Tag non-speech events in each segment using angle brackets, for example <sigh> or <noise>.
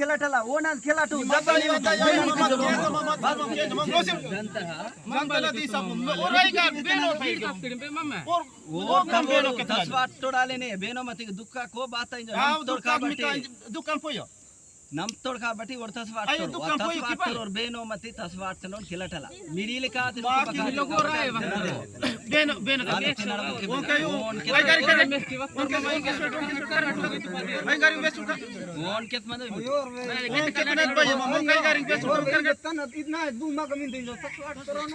खेला ठला ओ ना खेला ठू जबानी बता जाय जनता दी सब ओ राईगा बेनो फाई और ओ कम बेनो के दस बात तोड़ा लेने बेनो मत दुक्का को बात आई जाओ दुक्का दुक्का पोयो ನಮ್ತೊಳ್ ಕಾಬಟ್ಟಿ ಒರ್ತಸ್ ವಾರ್ತೋಳ್ ಒರ್ತಸ್ ವಾರ್ತೋಳ್ ಬೇನೋ ಮತ್ತಿ ತಸ್ ವಾರ್ತೋಳ್ ಕಿಲಟಲ ಮಿರಿಲಿ ಕಾತ್ ಬೇನೋ ಬೇನೋ ಓಕೆ ವೈಗಾರಿ ಕರೆ ಓಕೆ ವೈಗಾರಿ ವೇಸ್ಟ್ ಓನ್ ಕೆತ್ ಮಂದ ಓನ್ ಕೆತ್ ಮಂದ ಬೈ ಮಮ್ಮ ವೈಗಾರಿ ವೇಸ್ಟ್ ಕರ್ ಗತ್ತನ ಇದ್ನ ದುಮ್ಮ ಕಮಿನ್ ದಿನ ತಸ್ ವಾರ್ತೋಳ್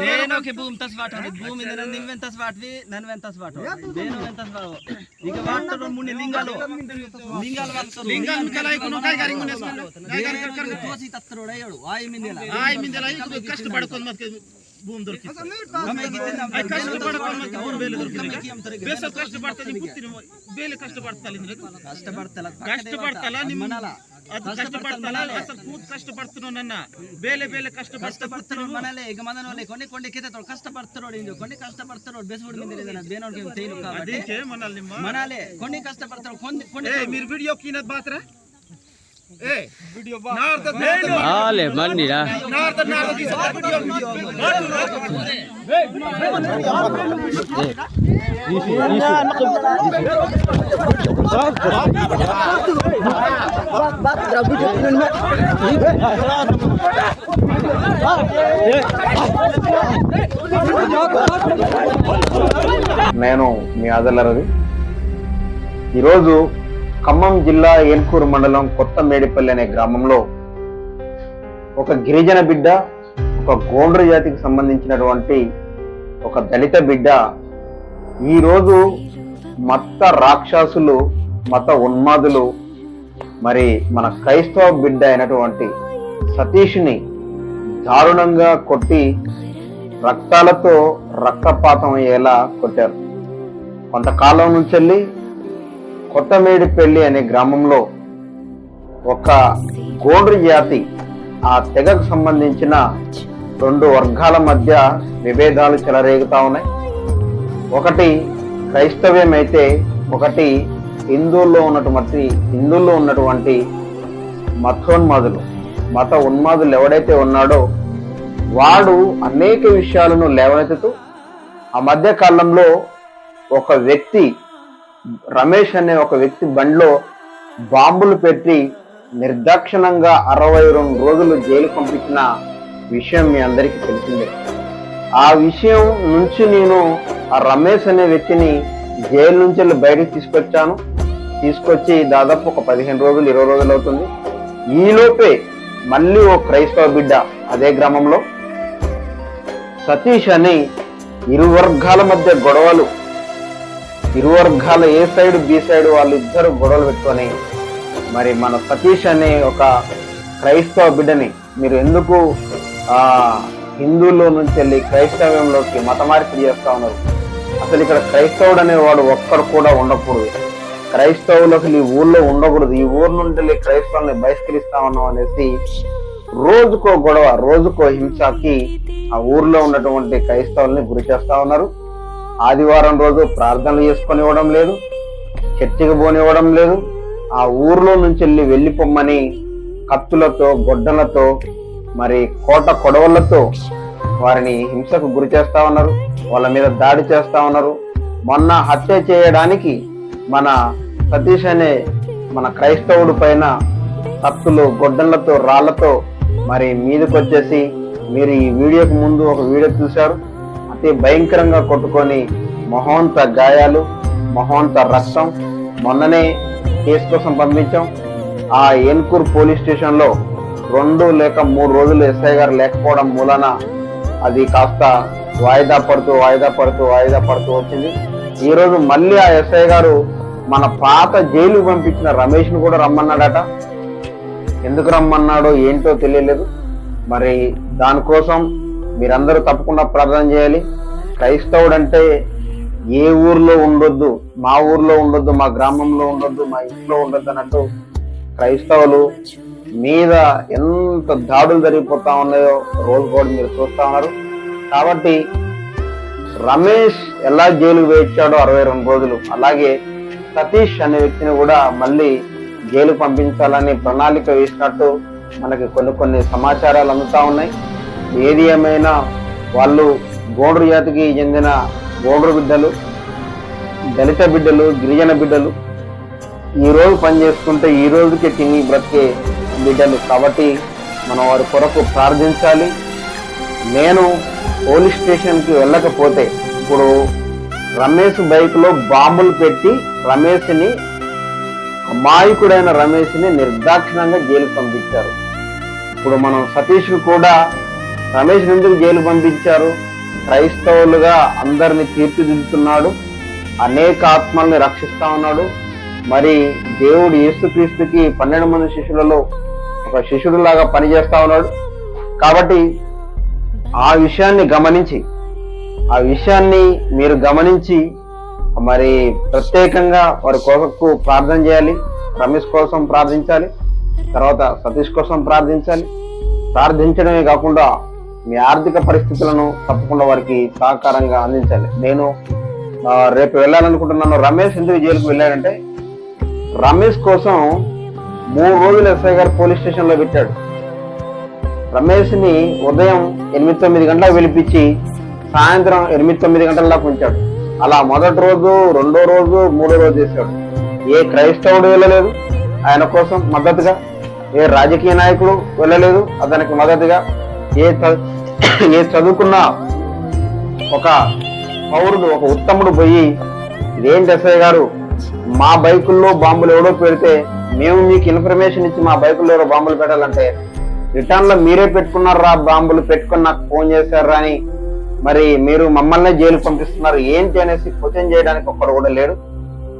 ಬೇನೋಕೆ ಭೂಮ್ ತಸ್ವಾಟ್ ಹೊಡಿ ಭೂಮಿ ನಿಮ್ವೆನ್ ತಸ್ವಾಟ್ವಿ ನನ್ವೆನ್ ತಸ್ವಾಟ್ ಬೇನೋವೆನ್ ತಸ್ವಾಟ್ ಈಗ ವಾಟ್ತೋಡ್ ಮುನಿ ಲಿಂಗಾಲು ಲಿಂಗಾಲು ವಾಟ್ತೋಡ್ ಲಿಂಗಾಲು ಕಲಾಯ್ಕೊನು ಕೈ ಗಾರಿ ಮುನಿ ತೋಸಿ ತತ್ತರೋಡ ಹೇಳು ಆಯಿ ಮಿಂದೆಲ ಕಷ್ಟ ಪಡ್ಕೊಂಡ್ ಮತ್ತೆ ಭೂಮಿ ದೊರಕಿತ್ತು. ಕಷ್ಟಪಡಕ್ಕೆ ಅವ್ರು ಬೇಲೆ ಬೇಲೆ ಕಷ್ಟಪಡ್ತಲ್ಲ ಈಗ ಮನನೋಲೆ ಕೊನೆ ಕೊಂಡೆ ಬೇನೋರ್ಗೆ ನಿಮ್ಮ ಮನಾಲೆ ಕೊಂಡೆ ಕಷ್ಟಪಡ್ತಾರೋ ಕೊಂಡೆ ಮೀರ್ ವಿಡಿಯೋ ಕೀನದ್ ಮಾತ್ರ? ఆలే మండిరా నార్ద నార్ద తీస వీడియో నేను మీ ఆదల రవి ఈరోజు ఖమ్మం జిల్లా ఏన్కూరు మండలం కొత్త మేడిపల్లి అనే గ్రామంలో ఒక గిరిజన బిడ్డ ఒక గోండ్ర జాతికి సంబంధించినటువంటి ఒక దళిత బిడ్డ ఈరోజు మత రాక్షసులు మత ఉన్మాదులు మరి మన క్రైస్తవ బిడ్డ అయినటువంటి సతీష్ని దారుణంగా కొట్టి రక్తాలతో రక్తపాతం అయ్యేలా కొట్టారు. కొంతకాలం నుంచి వెళ్ళి కొత్తమేడిపల్లి అనే గ్రామంలో ఒక గోండ్రి జాతి ఆ తెగకు సంబంధించిన రెండు వర్గాల మధ్య విభేదాలు చెలరేగుతా ఉన్నాయి. ఒకటి క్రైస్తవ్యం అయితే ఒకటి హిందువుల్లో ఉన్నటువంటి హిందువుల్లో ఉన్నటువంటి మతోన్మాదులు మత ఉన్మాదులు ఎవడైతే ఉన్నాడో వాడు అనేక విషయాలను లేవనెత్తుతూ ఆ మధ్య కాలంలో ఒక వ్యక్తి రమేష్ అనే ఒక వ్యక్తి బండిలో బాంబులు పెట్టి నిర్దాక్షిణంగా అరవై రెండు రోజులు జైలు పంపించిన విషయం మీ అందరికీ తెలిసిందే. ఆ విషయం నుంచి నేను ఆ రమేష్ అనే వ్యక్తిని జైలు నుంచి బయటకు తీసుకొచ్చాను. తీసుకొచ్చి దాదాపు ఒక పదిహేను రోజులు ఇరవై రోజులు అవుతుంది. ఈలోపే మళ్ళీ ఓ క్రైస్తవ బిడ్డ అదే గ్రామంలో. సతీష్ అని ఇరు వర్గాల మధ్య గొడవలు ఇరు వర్గాల ఏ సైడ్ బి సైడ్ వాళ్ళిద్దరు గొడవలు పెట్టుకొని మరి మన సతీష్ అనే ఒక క్రైస్తవ బిడ్డని మీరు ఎందుకు ఆ హిందువుల్లో నుంచి వెళ్ళి క్రైస్తవ్యంలోకి మత చేస్తా ఉన్నారు? అసలు ఇక్కడ క్రైస్తవుడు అనేవాడు ఒక్కడు కూడా ఉండకూడదు. క్రైస్తవులు అసలు ఈ ఊర్లో ఉండకూడదు. ఈ ఊరు నుండి వెళ్ళి క్రైస్తవుల్ని బహిష్కరిస్తా ఉన్నాం అనేసి రోజుకో గొడవ రోజుకో హింసకి ఆ ఊర్లో ఉన్నటువంటి క్రైస్తవుల్ని గురి చేస్తా ఉన్నారు. ఆదివారం రోజు ప్రార్థనలు చేసుకొని ఇవ్వడం లేదు చర్చికి పోనివ్వడం లేదు. ఆ ఊర్లో నుంచి వెళ్ళి వెళ్ళిపోమ్మని కత్తులతో గొడ్డలతో మరి కోట కొడవలతో వారిని హింసకు గురి చేస్తా ఉన్నారు వాళ్ళ మీద దాడి చేస్తా ఉన్నారు. మొన్న హత్య చేయడానికి మన సతీష్ అనే మన క్రైస్తవుడు పైన కత్తులు గొడ్డలతో రాళ్ళతో మరి మీదకి వచ్చేసి మీరు ఈ వీడియోకి ముందు ఒక వీడియో చూశారు. అతి భయంకరంగా కొట్టుకొని మొహంత గాయాలు మొహంత రసం మొన్ననే కేసు కోసం పంపించాం. ఆ ఏన్కూర్ పోలీస్ స్టేషన్లో రెండు లేక మూడు రోజులు ఎస్ఐ గారు లేకపోవడం మూలన అది కాస్త వాయిదా పడుతూ వాయిదా పడుతూ వాయిదా పడుతూ వచ్చింది. ఈరోజు మళ్ళీ ఆ ఎస్ఐ గారు మన పాత జైలు పంపించిన రమేష్ను కూడా రమ్మన్నాడట. ఎందుకు రమ్మన్నాడో ఏంటో తెలియలేదు. మరి దానికోసం మీరందరూ తప్పకుండా ప్రార్థన చేయాలి. క్రైస్తవుడు అంటే ఏ ఊర్లో ఉండొద్దు మా ఊర్లో ఉండొద్దు మా గ్రామంలో ఉండొద్దు మా ఇంట్లో ఉండొద్దు అన్నట్టు క్రైస్తవులు మీద ఎంత దాడులు జరిగిపోతా ఉన్నాయో రోజు కూడా మీరు చూస్తా ఉన్నారు. కాబట్టి రమేష్ ఎలా జైలుకు వేయించాడో అరవై రెండు రోజులు. అలాగే సతీష్ అనే వ్యక్తిని కూడా మళ్ళీ జైలు పంపించాలని ప్రణాళిక వేసినట్టు మనకి కొన్ని కొన్ని సమాచారాలు అందుతా ఉన్నాయి. ఏది ఏమైనా వాళ్ళు గోండ్రు జాతికి చెందిన గోండ్రు బిడ్డలు దళిత బిడ్డలు గిరిజన బిడ్డలు ఈ రోజు పని చేసుకుంటే ఈ రోజుకి తిని బ్రతికే బిడ్డలు కాబట్టి మనం వారి కొరకు ప్రార్థించాలి. నేను పోలీస్ స్టేషన్కి వెళ్ళకపోతే ఇప్పుడు రమేష్ బైక్లో బాంబులు పెట్టి రమేష్ని అమాయకుడైన రమేష్ని నిర్దాక్షిణంగా జైలు పంపించారు. ఇప్పుడు మనం సతీష్ కూడా రమేష్ ఎందుకు జైలు పంపించారు? క్రైస్తవులుగా అందరిని తీర్చిదిద్దుతున్నాడు. అనేక ఆత్మల్ని రక్షిస్తా ఉన్నాడు. మరి దేవుడు యేసుక్రీస్తుకి పన్నెండు మంది శిష్యులలో ఒక శిష్యుడిలాగా పనిచేస్తా ఉన్నాడు. కాబట్టి ఆ విషయాన్ని గమనించి ఆ విషయాన్ని మీరు గమనించి మరి ప్రత్యేకంగా వారి కొరకు ప్రార్థన చేయాలి. రమేష్ కోసం ప్రార్థించాలి. తర్వాత సతీష్ కోసం ప్రార్థించాలి. ప్రార్థించడమే కాకుండా మీ ఆర్థిక పరిస్థితులను తప్పకుండా వారికి సహకారంగా అందించాలి. నేను రేపు వెళ్ళాలనుకుంటున్నాను. రమేష్ ఎందుకు జైలుకు వెళ్ళాడంటే రమేష్ కోసం మూడు రోజులు ఎస్ఐ గారు పోలీస్ స్టేషన్లో పెట్టాడు. రమేష్ని ఉదయం ఎనిమిది తొమ్మిది గంటలకు పిలిపించి సాయంత్రం ఎనిమిది తొమ్మిది గంటల ఉంచాడు. అలా మొదటి రోజు రెండో రోజు మూడో రోజు చేశాడు. ఏ క్రైస్తవుడు వెళ్ళలేదు. ఆయన కోసం మద్దతుగా ఏ రాజకీయ నాయకుడు వెళ్ళలేదు. అతనికి మద్దతుగా ఏ <coughs> ఏ చదువుకున్న ఒక పౌరుడు ఒక ఉత్తముడు పోయి ఇదేంటి ఎస్ఐ గారు? మా బైకుల్లో బాంబులు ఎవడో పెడితే మేము మీకు ఇన్ఫర్మేషన్ ఇచ్చి మా బైకుల్లో ఎవరో బాంబులు పెట్టాలంటే రిటర్న్లో మీరే పెట్టుకున్నారా? బాంబులు పెట్టుకుని నాకు ఫోన్ చేశారా అని మరి మీరు మమ్మల్ని జైలు పంపిస్తున్నారు ఏంటి అనేసి క్వశ్చన్ చేయడానికి ఒక్కడు కూడా లేడు.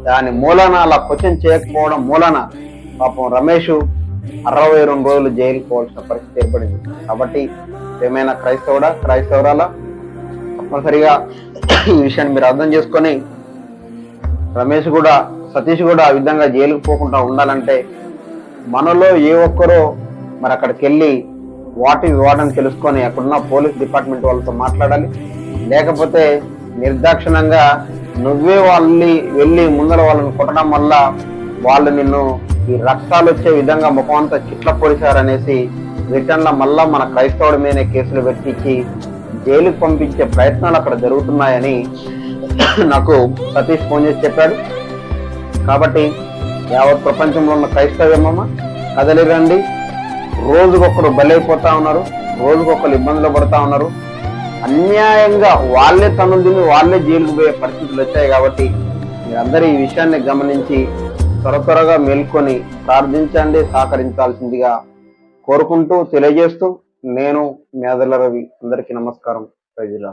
దాని మూలన అలా క్వశ్చన్ చేయకపోవడం మూలన పాపం రమేష్ అరవై రెండు రోజులు జైలు పోవాల్సిన పరిస్థితి ఏర్పడింది. కాబట్టి ఏమైనా క్రైస్తవుడా క్రైస్తవురాలా? తప్పనిసరిగా ఈ విషయాన్ని మీరు అర్థం చేసుకొని రమేష్ కూడా సతీష్ కూడా ఆ విధంగా జైలుకు పోకుండా ఉండాలంటే మనలో ఏ ఒక్కరో మరి అక్కడికి వెళ్ళి వాటి వివాదం అని తెలుసుకొని అక్కడున్న పోలీస్ డిపార్ట్మెంట్ వాళ్ళతో మాట్లాడాలి. లేకపోతే నిర్దాక్షిణంగా నువ్వే వాళ్ళని వెళ్ళి ముందర వాళ్ళని కొట్టడం వల్ల వాళ్ళు నిన్ను ఈ రక్తాలు వచ్చే విధంగా ముఖం అంతా చిట్ల పొడిచారనేసి రిటర్న్ల మళ్ళా మన క్రైస్తవుడి మీదనే కేసులు పెట్టించి జైలుకు పంపించే ప్రయత్నాలు అక్కడ జరుగుతున్నాయని నాకు సతీష్ ఫోన్ చేసి చెప్పాడు. కాబట్టి యావత్ ప్రపంచంలో ఉన్న క్రైస్తవ్యమమ్మ కదలిరండి. రోజుకొకరు బలైపోతా ఉన్నారు రోజుకొకరు ఇబ్బందులు పడతా ఉన్నారు. అన్యాయంగా వాళ్ళే తనులు తిని వాళ్ళే జైలుకు పోయే పరిస్థితులు వచ్చాయి కాబట్టి మీరందరూ ఈ విషయాన్ని గమనించి త్వర త్వరగా మేల్కొని ప్రార్థించండి సహకరించాల్సిందిగా కోరుకుంటూ తెలియజేస్తూ నేను మేదల రవి అందరికీ నమస్కారం. ప్రజల